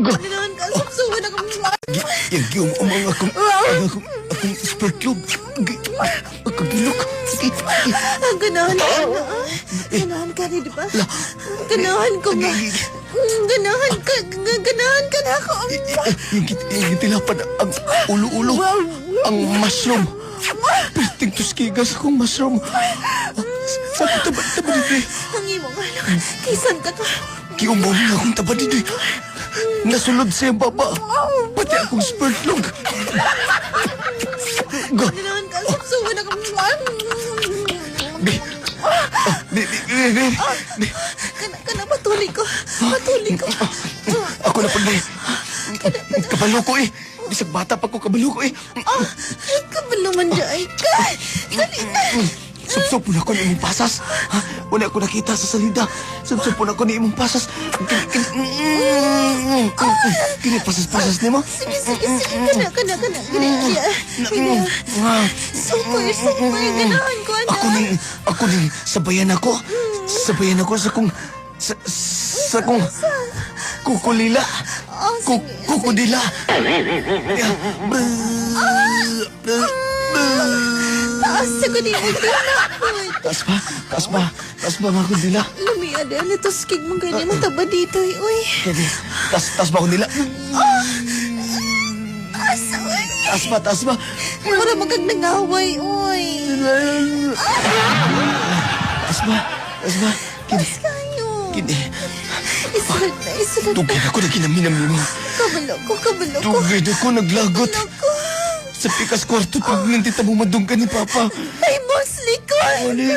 Go. Ganahan ka, sapsuwan ako mga umang akong, ang akong, akong spurt log. Agkagilok. Ah, Ganahan ka na. Ganahan ka rin, di ba? Ganahan ko nga. Mm, Ganahan ka. Ganahan ka na ako. Yung kit- yung tilapan ang ulo-ulo. Ang mushroom. Perting tuskigas akong mushroom. Sa tabad tabad dito. Ang imo nga lang. Kisan ka to. Kiumbaw na akong tabad dito. Nasulod sa baba. Pati akong spurt log. Go. Ganahan ka. Ah, di, di, di, di. Kana, patuloy ko. Patuloy ko. Ako na pag Kabalo ko eh. Bisag bata pa ko kabalo ko eh. Ah, kabalo man dyan. Kay, dali na. Subsob po na ko ni imong pasas. Ha? Wala ko nakita sa salida. Subsob po na ko ni imong pasas. Mm, kini pasas-pasas ni mo. Sige, sige, sige. Kana, kana, kana. Kana, yeah. Kana. Ah, Super, super. Ganahan ko, anak. Ako ning, ako ning sabayan ako. Sabayan ako sa kong, sa, sa kong, kukulila. Ku, sige. kukodila. Yeah. Brr, brr, brr. Taas sa ko ni mo. Taas pa, taas pa, taas pa mga kundila. Lumiya na, natuskig mo ganyan mo taba dito, eh. Uy. Kaya, taas, taas pa kundila. Asoy. Taas pa, taas pa. Para magag nangaway, uy. Taas pa, taas pa. Kini, Kayo. kini. Isulat na, isulat na. Tugid ako na ginaminom mo. Kabalo ko, kabalo ko. Tugid ako naglagot. Kabalo ko. Sa pikas kwarto pag nandita mo madunggan ni Papa. Ay, boss, 我绿的